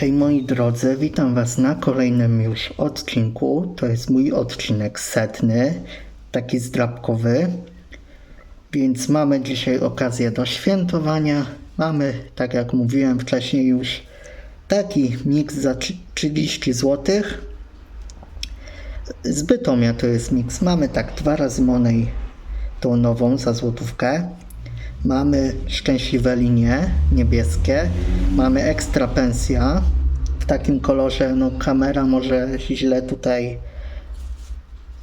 Hej moi drodzy, witam was na kolejnym już odcinku. To jest mój odcinek setny, taki zdrabkowy. Więc mamy dzisiaj okazję do świętowania. Mamy, tak jak mówiłem wcześniej już, taki miks za trzy- 30 zł. Z to jest miks. Mamy tak dwa razy Monej tą nową za złotówkę. Mamy szczęśliwe linie niebieskie. Mamy ekstra pensja w takim kolorze. No kamera może źle tutaj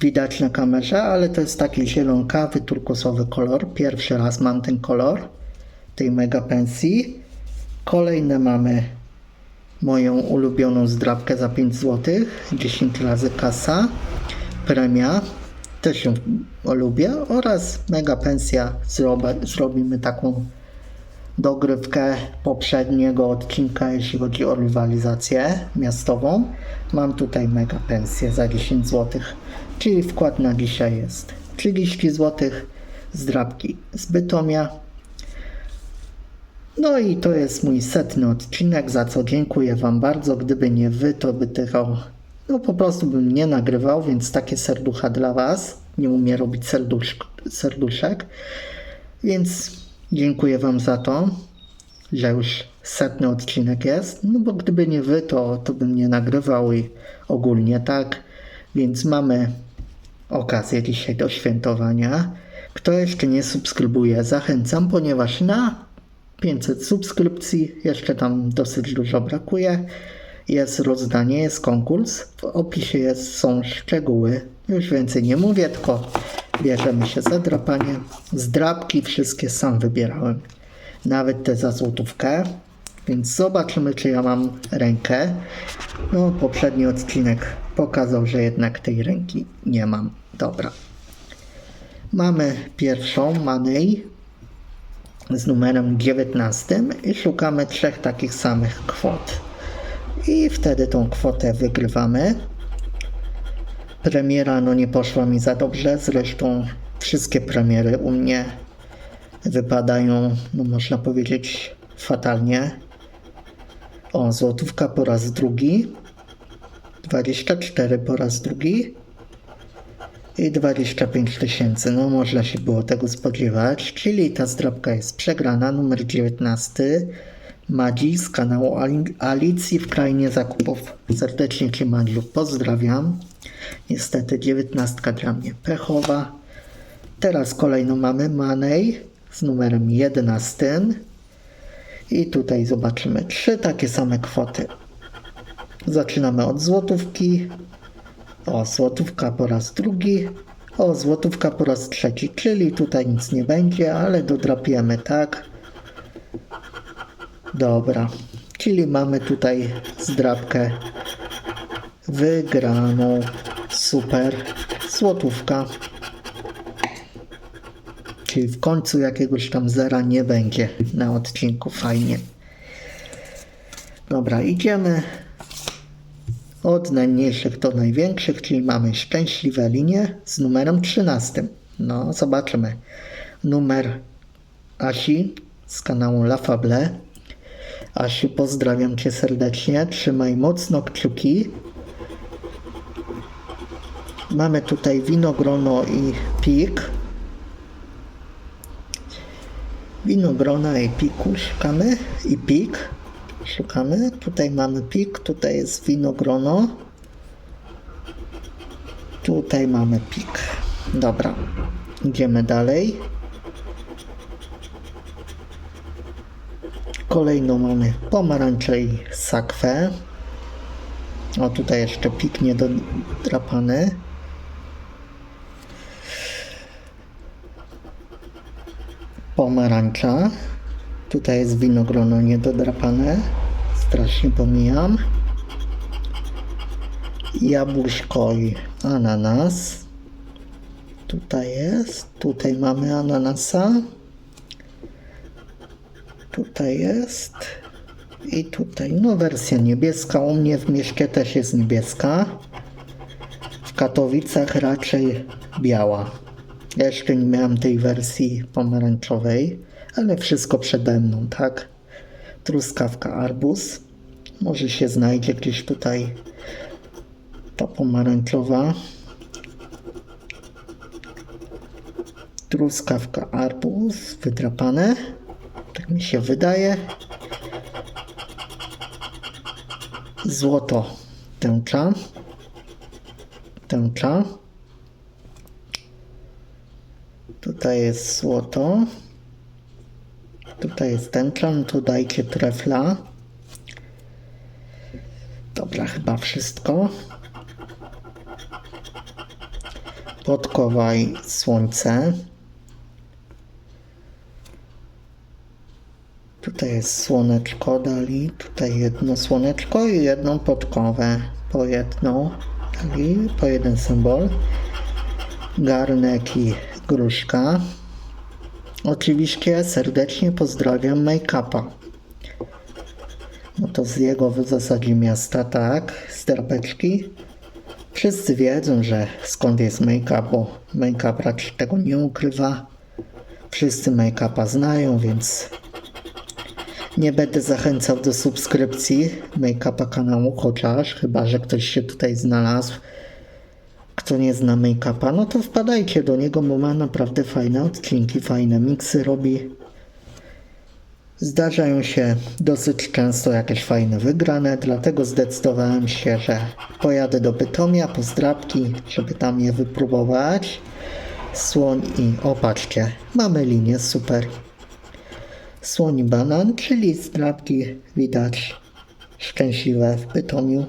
widać na kamerze, ale to jest taki zielonkawy, turkusowy kolor. Pierwszy raz mam ten kolor tej mega pensji. Kolejne mamy moją ulubioną zdrabkę za 5 zł, 10 razy kasa, premia, też ją lubię oraz mega pensja, zrobimy taką dogrywkę poprzedniego odcinka, jeśli chodzi o rywalizację miastową. Mam tutaj mega pensję za 10 zł, czyli wkład na dzisiaj jest 30 zł, zdrabki z Bytomia, no i to jest mój setny odcinek, za co dziękuję Wam bardzo. Gdyby nie Wy, to by tego, no po prostu bym nie nagrywał, więc takie serducha dla Was. Nie umiem robić serdusz, serduszek, więc dziękuję Wam za to, że już setny odcinek jest. No bo gdyby nie Wy, to, to bym nie nagrywał i ogólnie tak. Więc mamy okazję dzisiaj do świętowania. Kto jeszcze nie subskrybuje, zachęcam, ponieważ na 500 subskrypcji, jeszcze tam dosyć dużo brakuje. Jest rozdanie, jest konkurs. W opisie jest, są szczegóły. Już więcej nie mówię, tylko bierzemy się za drapanie. Zdrabki wszystkie sam wybierałem. Nawet te za złotówkę. Więc zobaczymy, czy ja mam rękę. No, poprzedni odcinek pokazał, że jednak tej ręki nie mam. Dobra. Mamy pierwszą Money z numerem 19 i szukamy trzech takich samych kwot. I wtedy tą kwotę wygrywamy. Premiera no nie poszła mi za dobrze, zresztą wszystkie premiery u mnie wypadają, no można powiedzieć, fatalnie. O, złotówka po raz drugi, 24 po raz drugi i 25 tysięcy. No można się było tego spodziewać, czyli ta zdrabka jest przegrana, numer 19. Madzi z kanału Ali- Alicji w Krainie Zakupów. Serdecznie Cię Madziu pozdrawiam. Niestety 19 dla mnie pechowa. Teraz kolejno mamy Manej z numerem 11. I tutaj zobaczymy trzy takie same kwoty. Zaczynamy od złotówki, o, złotówka po raz drugi. O, złotówka po raz trzeci, czyli tutaj nic nie będzie, ale dodrapiemy, tak? Dobra, czyli mamy tutaj zdrabkę wygraną. Super. Złotówka. Czyli w końcu jakiegoś tam zera nie będzie na odcinku. Fajnie. Dobra, idziemy od najmniejszych do największych, czyli mamy szczęśliwe linie z numerem 13. No, zobaczymy. Numer Asi z kanału La Fable. Asiu, pozdrawiam Cię serdecznie. Trzymaj mocno kciuki. Mamy tutaj winogrono i pik. Winogrona i piku szukamy. I pik. Szukamy. Tutaj mamy pik, tutaj jest winogrono. Tutaj mamy pik. Dobra. Idziemy dalej. Kolejną mamy pomarańcze i sakwę. O, tutaj jeszcze pik niedodrapany. Pomarańcza. Tutaj jest winogrono niedodrapane. Strasznie pomijam. Jabłuszko i ananas. Tutaj jest. Tutaj mamy ananasa. Tutaj jest. I tutaj, no wersja niebieska. U mnie w mieście też jest niebieska. W Katowicach raczej biała. Ja jeszcze nie miałem tej wersji pomarańczowej, ale wszystko przede mną, tak? Truskawka, arbuz. Może się znajdzie gdzieś tutaj ta pomarańczowa. Truskawka, arbuz, wydrapane. Tak mi się wydaje. Złoto, tęcza. Tęcza. Tutaj jest złoto. Tutaj jest tęcza, no to dajcie trefla. Dobra, chyba wszystko. Podkowa i słońce. Tutaj jest słoneczko dali. Tutaj jedno słoneczko i jedną podkowę. Po jedną dali, po jeden symbol. Garnek i gruszka. Oczywiście serdecznie pozdrawiam make-upa. No to z jego w zasadzie miasta, tak, z. Wszyscy wiedzą, że skąd jest make-up, bo make-up raczej tego nie ukrywa. Wszyscy make-upa znają, więc nie będę zachęcał do subskrypcji make-upa kanału, chociaż chyba, że ktoś się tutaj znalazł, kto nie zna make-upa, no to wpadajcie do niego, bo ma naprawdę fajne odcinki, fajne miksy robi. Zdarzają się dosyć często jakieś fajne wygrane, dlatego zdecydowałem się, że pojadę do Bytomia po zdrabki, żeby tam je wypróbować. Słoń i mamy linię, super. Słoń banan, czyli zdrabki widać szczęśliwe w Bytomiu.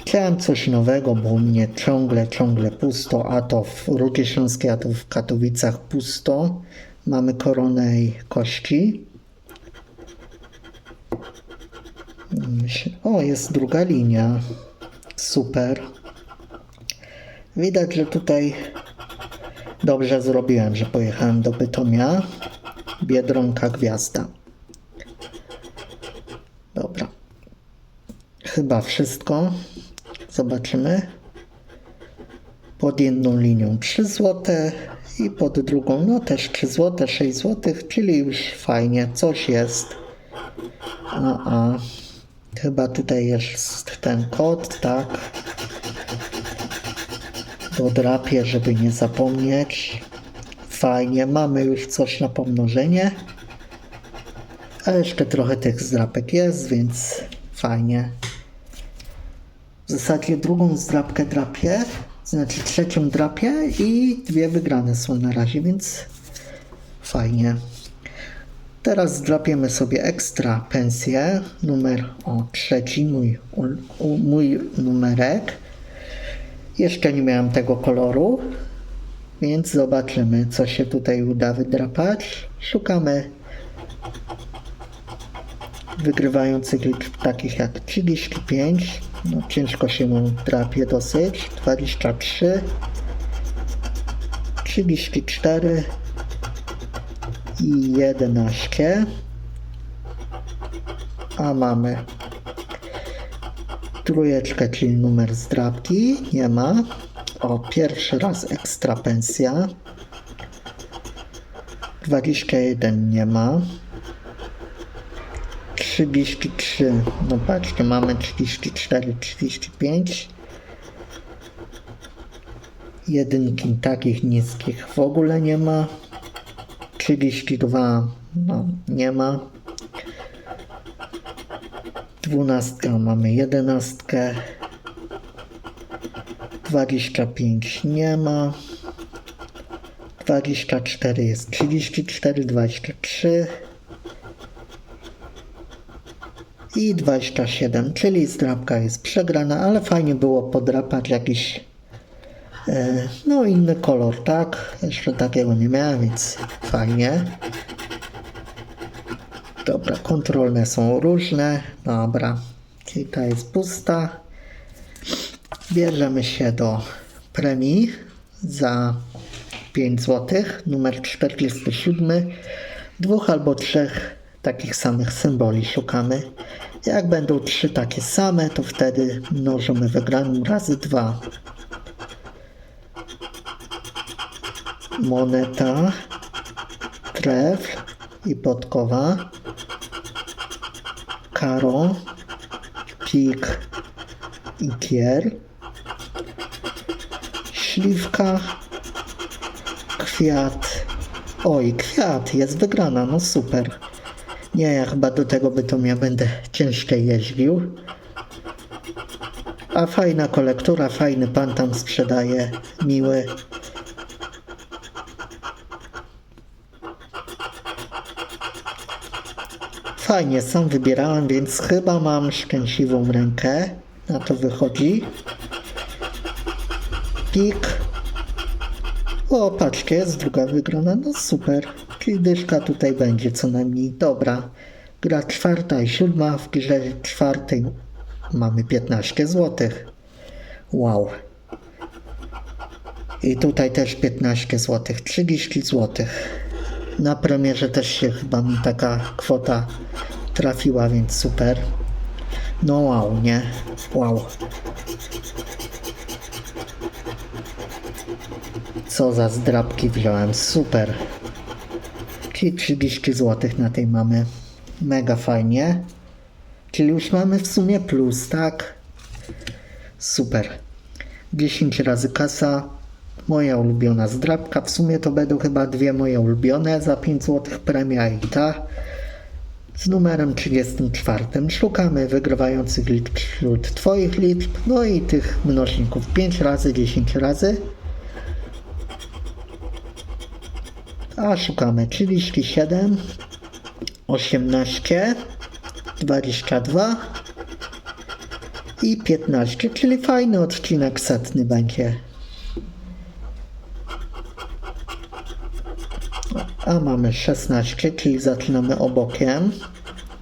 Chciałem coś nowego, bo mnie ciągle, ciągle pusto, a to w Rudzie Śląskiej, a to w Katowicach pusto. Mamy koronę i kości. O, jest druga linia. Super. Widać, że tutaj dobrze zrobiłem, że pojechałem do Bytomia. Biedronka Gwiazda. Dobra. Chyba wszystko. Zobaczymy. Pod jedną linią 3 zł i pod drugą no też 3 zł, 6 zł, czyli już fajnie, coś jest. A, a. Chyba tutaj jest ten kod, tak. Dodrapię, żeby nie zapomnieć. Fajnie, mamy już coś na pomnożenie. A jeszcze trochę tych zdrapek jest, więc fajnie. W zasadzie drugą zdrapkę drapię, znaczy trzecią drapię i dwie wygrane są na razie, więc fajnie. Teraz zdrapiemy sobie ekstra pensję, numer o trzeci, mój, u, mój numerek. Jeszcze nie miałem tego koloru, więc zobaczymy, co się tutaj uda wydrapać. Szukamy wygrywających liczb takich jak 35, no ciężko się mu drapie dosyć, 23, 34 i 11, a mamy trójeczkę, czyli numer zdrabki, nie ma, o pierwszy raz ekstra pensja, 21 nie ma, 33, no patrzcie, mamy 34, 35. Jedynki takich niskich w ogóle nie ma. 32, no nie ma. Dwunastka mamy jedenastkę. 25 nie ma. 24 jest 34, 23. i 27, czyli zdrapka jest przegrana, ale fajnie było podrapać jakiś e, no inny kolor, tak? Jeszcze takiego nie miałem, więc fajnie. Dobra, kontrolne są różne. Dobra, czyli ta jest pusta. Bierzemy się do premii za 5 zł, numer 47. Dwóch albo trzech takich samych symboli szukamy. Jak będą trzy takie same, to wtedy mnożymy wygraną razy dwa. Moneta, trefl i podkowa. Karo, pik i kier, śliwka, kwiat. Oj, kwiat, jest wygrana, no super. Nie, ja chyba do tego bytom ja będę ciężko jeździł. A fajna kolektura, fajny pan tam sprzedaje, miły. Fajnie, sam wybierałem, więc chyba mam szczęśliwą rękę. Na to wychodzi. Pik. O, patrzcie, jest druga wygrana. No super. Czyli dyszka tutaj będzie co najmniej. Dobra. Gra czwarta i siódma. W grze czwartej mamy 15 zł. Wow. I tutaj też 15 zł. 30 zł. Na premierze też się chyba mi taka kwota trafiła, więc super. No wow, nie? Wow. Co za zdrabki wziąłem, super. Czyli 30 zł na tej mamy. Mega fajnie. Czyli już mamy w sumie plus, tak? Super. 10 razy kasa. Moja ulubiona zdrabka. W sumie to będą chyba dwie moje ulubione za 5 zł premia i ta. Z numerem 34 szukamy wygrywających liczb wśród Twoich liczb, no i tych mnożników 5 razy, 10 razy. A szukamy 37, 18, 22 i 15, czyli fajny odcinek setny będzie. A mamy 16, czyli zaczynamy obokiem.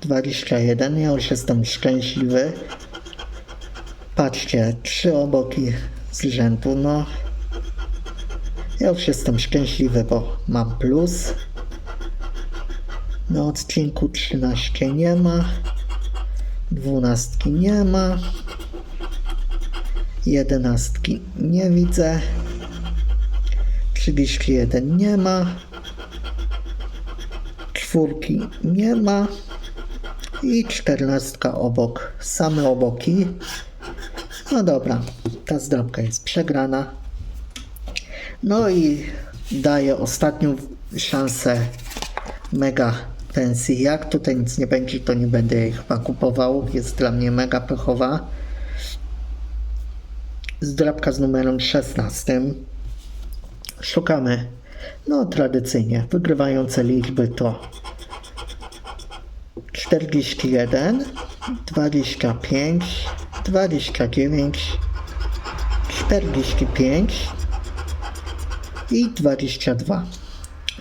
21, ja już jestem szczęśliwy. Patrzcie, trzy oboki z rzędu, no. Ja już jestem szczęśliwy, bo mam plus. Na odcinku 13 nie ma. 12 nie ma. 11 nie widzę. 31 nie ma. Czwórki nie ma. I czternastka obok. Same oboki. No dobra, ta zdrabka jest przegrana. No i daję ostatnią szansę mega pensji. Jak tutaj nic nie będzie, to nie będę jej chyba kupował. Jest dla mnie mega pechowa. Zdrabka z numerem 16. Szukamy, no tradycyjnie, wygrywające liczby to 41, 25, 29, 45 i 22.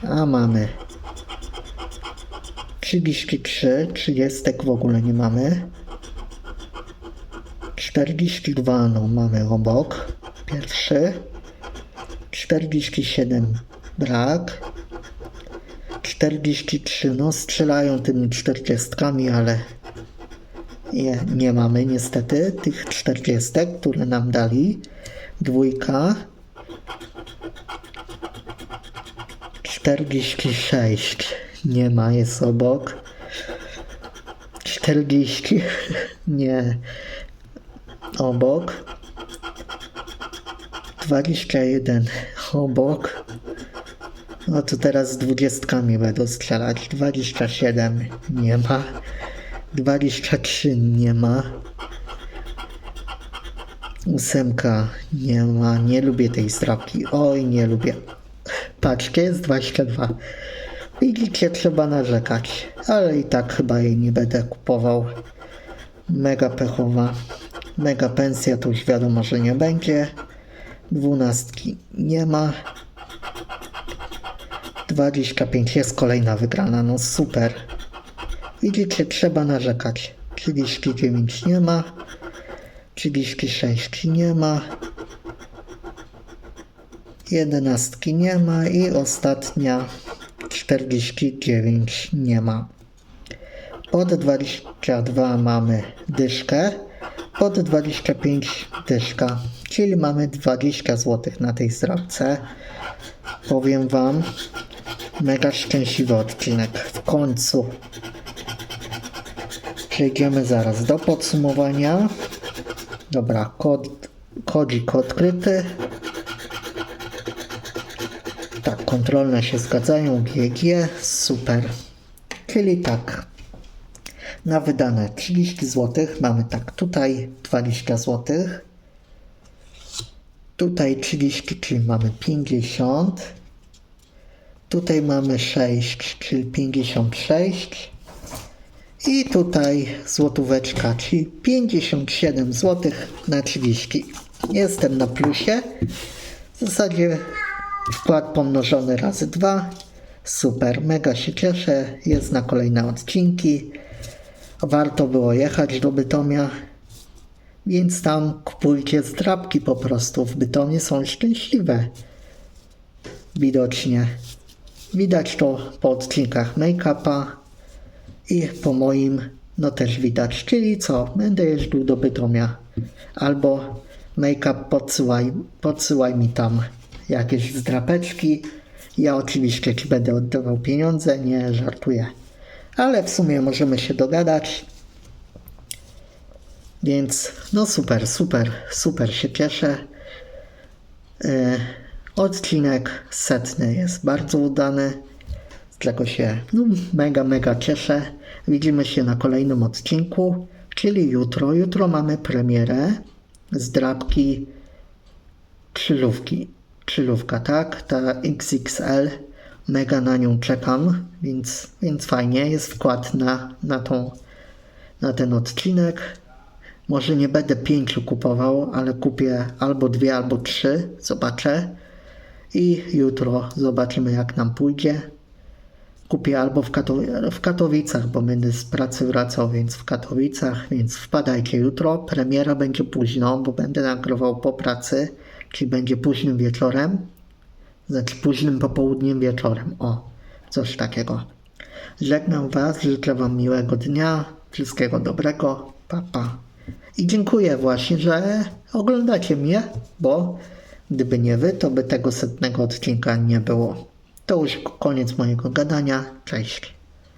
A mamy 33, 30 w ogóle nie mamy. 42 no mamy obok. Pierwszy. 47 brak. 43 no strzelają tymi 40, ale nie, nie mamy niestety tych 40, które nam dali. Dwójka. 46 nie ma, jest obok. 40 nie obok. 21 obok. No to teraz z dwudziestkami będą strzelać. 27 nie ma. 23 nie ma. Ósemka nie ma. Nie lubię tej strapki. Oj, nie lubię. Patrzcie, jest 22. Widzicie, trzeba narzekać. Ale i tak chyba jej nie będę kupował. Mega pechowa. Mega pensja to już wiadomo, że nie będzie. Dwunastki nie ma. 25 jest kolejna wygrana, no super. Widzicie, trzeba narzekać. 39 nie ma. 36 nie ma. 11 nie ma i ostatnia 49 nie ma. Pod 22 mamy dyszkę, pod 25 dyszka, czyli mamy 20 zł na tej zdrabce. Powiem Wam, mega szczęśliwy odcinek w końcu. przejdziemy zaraz do podsumowania. Dobra, kod, kodzik odkryty. Tak, kontrolne się zgadzają, GG, super. Czyli tak, na wydane 30 zł mamy tak, tutaj 20 zł, tutaj 30, czyli mamy 50, tutaj mamy 6, czyli 56 i tutaj złotóweczka, czyli 57 zł na 30. Jestem na plusie. W zasadzie wkład pomnożony razy 2. Super, mega się cieszę. Jest na kolejne odcinki. Warto było jechać do Bytomia. Więc tam kupujcie zdrabki po prostu. W Bytomie są szczęśliwe. Widocznie. Widać to po odcinkach make-upa i po moim, no też widać. Czyli co? Będę jeździł do Bytomia. Albo make-up podsyłaj, podsyłaj mi tam jakieś zdrapeczki. Ja oczywiście ci będę oddawał pieniądze, nie żartuję. Ale w sumie możemy się dogadać. Więc no super, super, super się cieszę. E, odcinek setny jest bardzo udany, z czego się no, mega, mega cieszę. Widzimy się na kolejnym odcinku, czyli jutro. Jutro mamy premierę zdrabki krzyżówki. Krzyżówka, tak? Ta XXL. Mega na nią czekam, więc, więc fajnie. Jest wkład na, na, tą, na ten odcinek. Może nie będę pięciu kupował, ale kupię albo dwie, albo trzy. Zobaczę. I jutro zobaczymy, jak nam pójdzie. Kupię albo w, Katow- w Katowicach, bo będę z pracy wracał, więc w Katowicach, więc wpadajcie jutro. Premiera będzie późno, bo będę nagrywał po pracy, czyli będzie późnym wieczorem. Znaczy późnym popołudniem wieczorem. O, coś takiego. Żegnam Was, życzę Wam miłego dnia, wszystkiego dobrego, pa pa. I dziękuję właśnie, że oglądacie mnie, bo gdyby nie Wy, to by tego setnego odcinka nie było. To już koniec mojego gadania. Cześć.